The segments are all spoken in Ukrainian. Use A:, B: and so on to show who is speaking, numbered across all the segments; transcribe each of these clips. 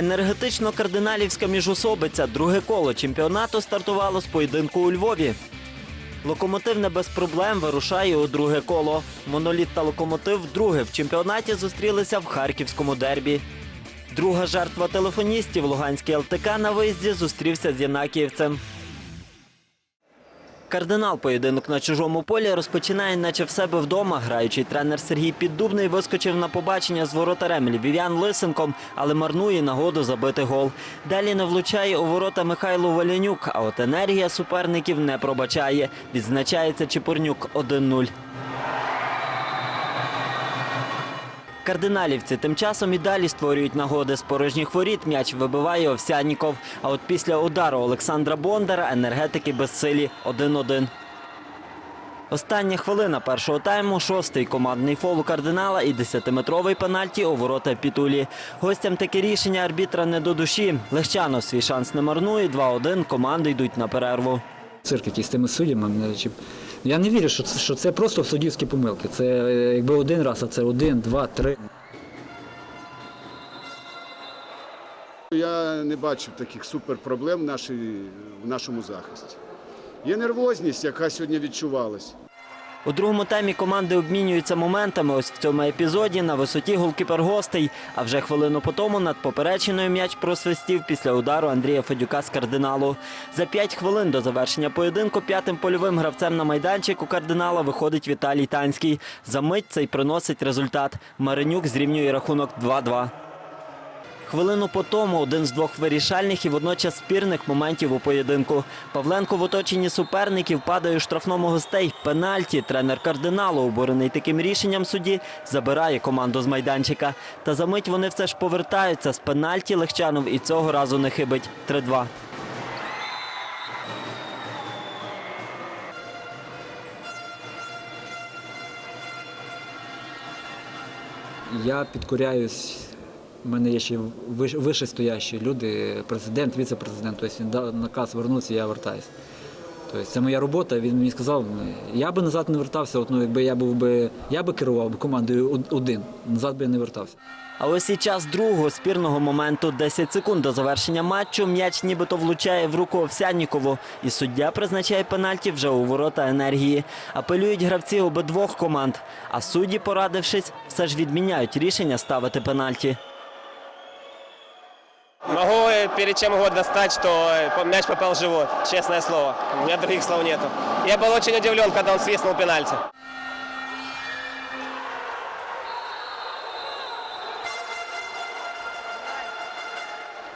A: Енергетично-кардиналівська міжособиця. Друге коло чемпіонату стартувало з поєдинку у Львові. Локомотив не без проблем вирушає у друге коло. Моноліт та локомотив вдруге в чемпіонаті зустрілися в харківському дербі. Друга жертва телефоністів Луганський ЛТК на виїзді зустрівся з Єнакіївцем. Кардинал поєдинок на чужому полі розпочинає, наче в себе вдома. Граючий тренер Сергій Піддубний вискочив на побачення з воротарем Львів'ян Лисенком, але марнує нагоду забити гол. Далі не влучає у ворота Михайло Валянюк, а от енергія суперників не пробачає. Відзначається Чепурнюк 1-0. Кардиналівці тим часом і далі створюють нагоди з порожніх воріт. М'яч вибиває Овсянніков. А от після удару Олександра Бондара енергетики безсилі 1-1. Остання хвилина першого тайму, шостий командний фол у кардинала і 10-метровий пенальті у ворота Пітулі. Гостям таке рішення арбітра не до душі. Легчанов свій шанс не марнує. 2-1. Команди йдуть на перерву.
B: цирк якийсь з тими суддями. Я не вірю, що це, що це просто суддівські помилки. Це е, якби один раз, а це один, два, три.
C: Я не бачив таких суперпроблем в, в нашому захисті. Є нервозність, яка сьогодні відчувалась.
A: У другому таймі команди обмінюються моментами. Ось в цьому епізоді на висоті голкіпер гостей. А вже хвилину по тому над поперечиною м'яч просвистів після удару Андрія Федюка з кардиналу. За п'ять хвилин до завершення поєдинку п'ятим польовим гравцем на майданчик у кардинала виходить Віталій Танський. За мить цей приносить результат. Маринюк зрівнює рахунок 2-2. Хвилину по тому один з двох вирішальних і водночас спірних моментів у поєдинку. Павленко в оточенні суперників падає у штрафному гостей. Пенальті. Тренер кардиналу, обурений таким рішенням судді, забирає команду з майданчика. Та за мить вони все ж повертаються з пенальті Легчанов і цього разу не хибить. 3-2.
B: Я підкоряюсь. У мене є ще вище стоящі люди, президент, віце-президент. Тобто він дав наказ вернутися, я вертаюся. Тобто це моя робота. Він мені сказав, я би назад не вертався. От, ну, якби я був би, я би керував командою один, назад би я не вертався.
A: А ось і час другого спірного моменту 10 секунд до завершення матчу. М'яч нібито влучає в руку Овсяннікову. І суддя призначає пенальті вже у ворота енергії. Апелюють гравці обидвох команд. А судді, порадившись, все ж відміняють рішення ставити пенальті.
D: Могу э, перед чем угодно стать, что э, мяч попал в живот, честное слово. У меня других слов нету. Я был очень удивлен, когда он свистнул пенальти.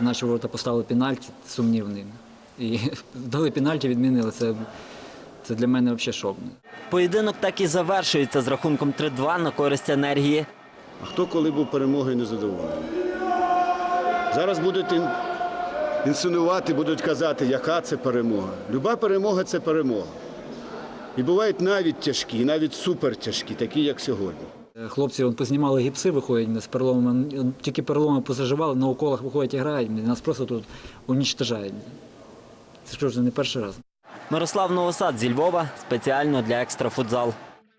B: Наші ворота поставили пенальті сумнівний. І дали пенальті, відмінили. Це, це для мене взагалі шок.
A: Поєдинок так і завершується з рахунком 3-2 на користь енергії.
C: А хто коли був перемогою незадоволений? Зараз будуть ін- інсинувати, будуть казати, яка це перемога. Люба перемога це перемога. І бувають навіть тяжкі, навіть супертяжкі, такі, як сьогодні.
B: Е, Хлопці вон, познімали гіпси, виходять з переломами. Тільки переломи позаживали, на уколах виходять і грають. Нас просто тут унічтожають. Це що ж не перший раз.
A: Мирослав Новосад зі Львова спеціально для екстрафутзал.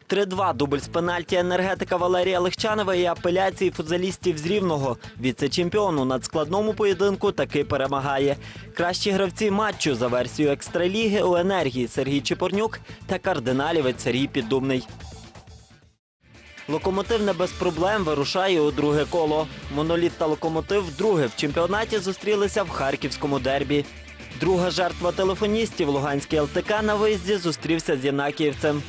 A: 3-2 дубль з пенальті енергетика Валерія Легчанова і апеляції футзалістів з Рівного. Віце-чемпіон у надскладному поєдинку таки перемагає. Кращі гравці матчу за версією екстраліги у енергії Сергій Чепурнюк та кардиналівець Сергій Піддубний. Локомотив не без проблем вирушає у друге коло. Моноліт та локомотив вдруге в чемпіонаті зустрілися в харківському дербі. Друга жертва телефоністів Луганський ЛТК на виїзді зустрівся з Єнакіївцем.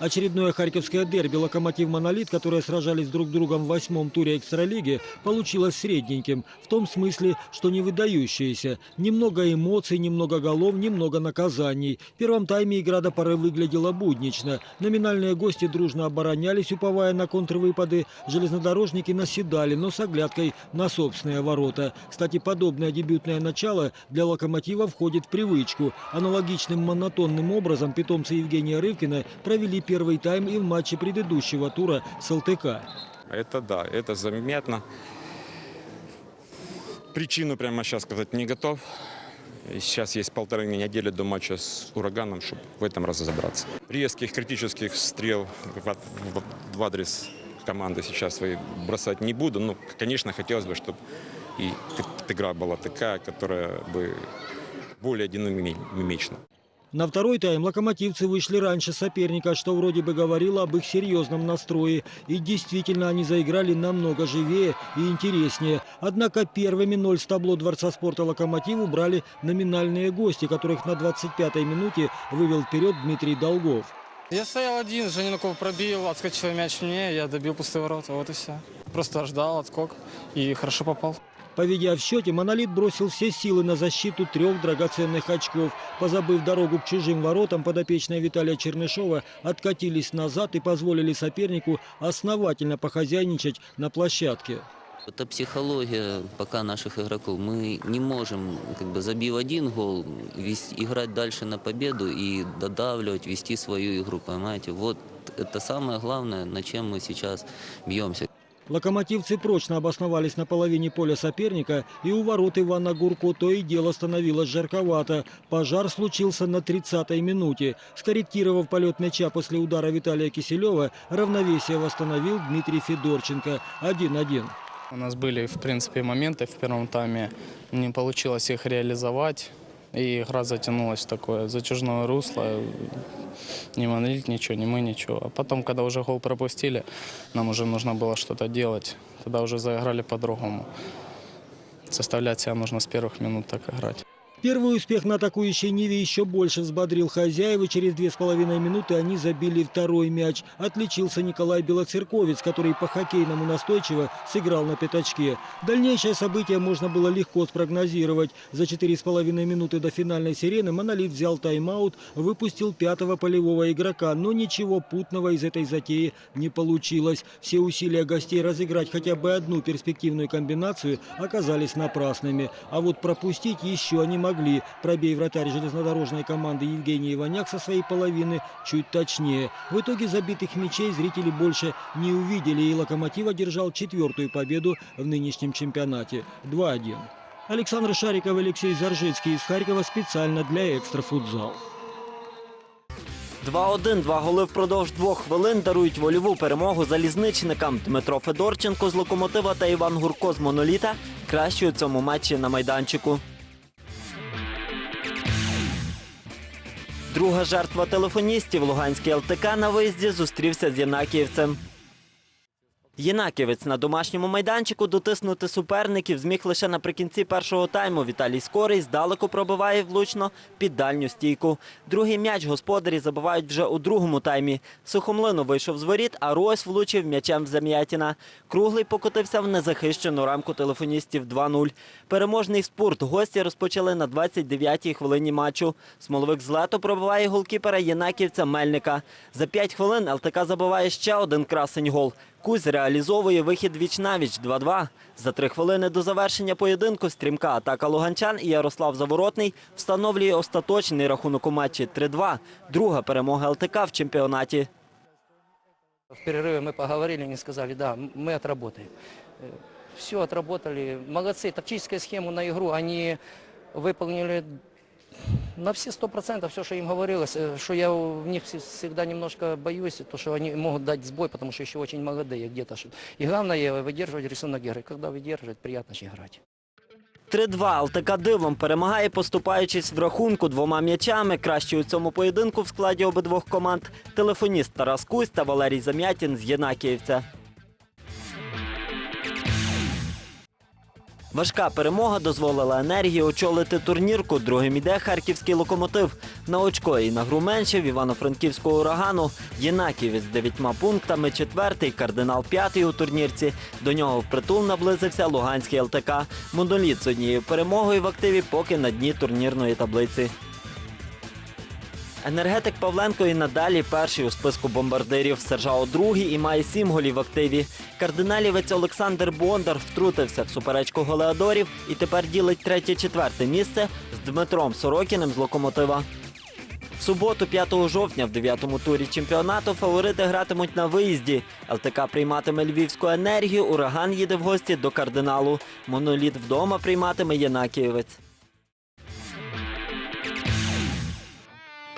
E: Очередное харьковское дерби «Локомотив-Монолит», которые сражались друг с другом в восьмом туре экстралиги, получилось средненьким, в том смысле, что не выдающееся. Немного эмоций, немного голов, немного наказаний. В первом тайме игра до поры выглядела буднично. Номинальные гости дружно оборонялись, уповая на контрвыпады. Железнодорожники наседали, но с оглядкой на собственные ворота. Кстати, подобное дебютное начало для «Локомотива» входит в привычку. Аналогичным монотонным образом питомцы Евгения Рывкина провели первый тайм и в матче предыдущего тура с ЛТК.
F: Это да, это заметно. Причину прямо сейчас сказать не готов. Сейчас есть полторы недели до матча с ураганом, чтобы в этом разобраться. Резких критических стрел в, адрес команды сейчас свои бросать не буду. Ну, конечно, хотелось бы, чтобы и игра была такая, которая бы более динамична.
E: На второй тайм локомотивцы вышли раньше соперника, что вроде бы говорило об их серьезном настрое. И действительно, они заиграли намного живее и интереснее. Однако первыми ноль с табло Дворца спорта «Локомотив» убрали номинальные гости, которых на 25-й минуте вывел вперед Дмитрий Долгов.
G: Я стоял один, Женинков пробил, отскочил мяч мне, я добил пустые ворота, вот и все. Просто ждал отскок и хорошо попал.
E: Поведя в счете, «Монолит» бросил все силы на защиту трех драгоценных очков. Позабыв дорогу к чужим воротам, подопечные Виталия Чернышова откатились назад и позволили сопернику основательно похозяйничать на площадке.
H: Это психология пока наших игроков. Мы не можем, как бы забив один гол, вести, играть дальше на победу и додавливать, вести свою игру, понимаете? Вот это самое главное, над чем мы сейчас бьемся.
E: Локомотивцы прочно обосновались на половине поля соперника, и у ворот Ивана Гурко то и дело становилось жарковато. Пожар случился на 30-й минуте. Скорректировав полет мяча после удара Виталия Киселева, равновесие восстановил Дмитрий Федорченко. 1-1.
G: У нас были, в принципе, моменты в первом тайме, не получилось их реализовать. И игра затянулась в такое затяжное русло. Ни Монолит ничего, ни мы ничего. А потом, когда уже гол пропустили, нам уже нужно было что-то делать. Тогда уже заиграли по-другому. Составлять себя нужно с первых минут так играть.
E: Первый успех на атакующей Ниве еще больше взбодрил хозяева. Через две с половиной минуты они забили второй мяч. Отличился Николай Белоцерковец, который по-хоккейному настойчиво сыграл на пятачке. Дальнейшее событие можно было легко спрогнозировать. За четыре с половиной минуты до финальной сирены «Монолит» взял тайм-аут, выпустил пятого полевого игрока. Но ничего путного из этой затеи не получилось. Все усилия гостей разыграть хотя бы одну перспективную комбинацию оказались напрасными. А вот пропустить еще они могли. Пробей вратарь железнодорожной команды Евгений Иваняк со своей половины чуть точнее. В итоге забитых мячей зрители больше не увидели, и «Локомотив» одержал четвертую победу в нынешнем чемпионате. 2-1. Александр Шариков, Алексей Заржицкий из Харькова специально для «Экстрафутзал».
A: 2-1, два голи впродовж двох хвилин дарують вольову перемогу залізничникам. Дмитро Федорченко з локомотива та Іван Гурко з моноліта кращі у цьому матчі на майданчику. Друга жертва телефоністів Луганський ЛТК на виїзді зустрівся з Єнакіївцем. Єнаківець на домашньому майданчику дотиснути суперників зміг лише наприкінці першого тайму. Віталій Скорий здалеку пробиває влучно під дальню стійку. Другий м'яч господарі забивають вже у другому таймі. Сухомлину вийшов з воріт, а Рось влучив м'ячем в Зам'ятіна. Круглий покотився в незахищену рамку телефоністів 2-0. Переможний спорт гості розпочали на 29-й хвилині матчу. Смоловик з лето пробиває голкіпера Єнаківця Мельника. За 5 хвилин ЛТК забиває ще один красень гол. Кузь реалізовує вихід віч-навіч 2-2. За три хвилини до завершення поєдинку стрімка атака луганчан і Ярослав Заворотний встановлює остаточний рахунок у матчі 3-2. Друга перемога ЛТК в чемпіонаті.
I: В перерыве мы поговорили, они сказали, да, м- мы отработаем. Все отработали. Молодцы. Тактическую схему на игру они выполнили на все сто процентов все, что им говорилось. Э, Что я в них вс- всегда немножко боюсь, то, что они могут дать сбой, потому что еще очень молодые где-то. что- И главное выдерживать рисунок игры. Когда выдерживать, приятно же играть.
A: 3-2 ЛТК дивом перемагає, поступаючись в рахунку двома м'ячами. Кращі у цьому поєдинку в складі обидвох команд телефоніст Тарас Кусь та Валерій Зам'ятін з Єнакіївця. Важка перемога дозволила енергії очолити турнірку. Другим іде харківський локомотив. На очко і на гру менше в Івано-Франківського урагану. Єнаків з дев'ятьма пунктами, четвертий, кардинал п'ятий у турнірці. До нього впритул наблизився Луганський ЛТК. Моноліт з однією перемогою в активі поки на дні турнірної таблиці. Енергетик Павленко і надалі перший у списку бомбардирів. Сержао другий і має сім голів в активі. Кардиналівець Олександр Бондар втрутився в суперечку голеадорів і тепер ділить третє-четверте місце з Дмитром Сорокіним з локомотива. В суботу, 5 жовтня, в 9-му турі чемпіонату фаворити гратимуть на виїзді. ЛТК прийматиме львівську енергію, ураган їде в гості до кардиналу. Моноліт вдома прийматиме Єнакієвець.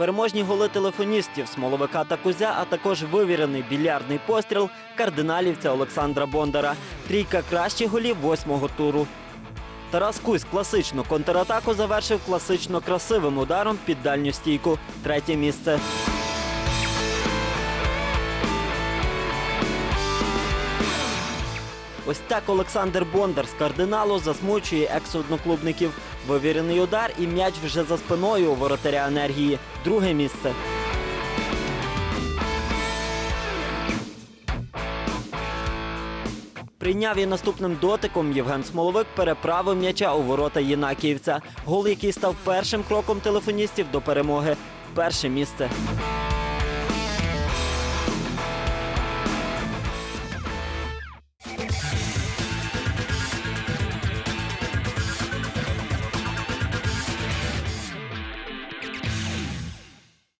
A: Переможні голи телефоністів, смоловика та кузя, а також вивірений більярдний постріл кардиналівця Олександра Бондара. Трійка кращих голів восьмого туру. Тарас Кузь класичну контратаку завершив класично красивим ударом під дальню стійку. Третє місце. Ось так Олександр Бондар з кардиналу засмучує екс-одноклубників. Вивірений удар і м'яч вже за спиною у воротаря енергії. Друге місце. Прийняв і наступним дотиком Євген Смоловик переправив м'яча у ворота Єнакіївця. Гол, який став першим кроком телефоністів до перемоги. Перше місце.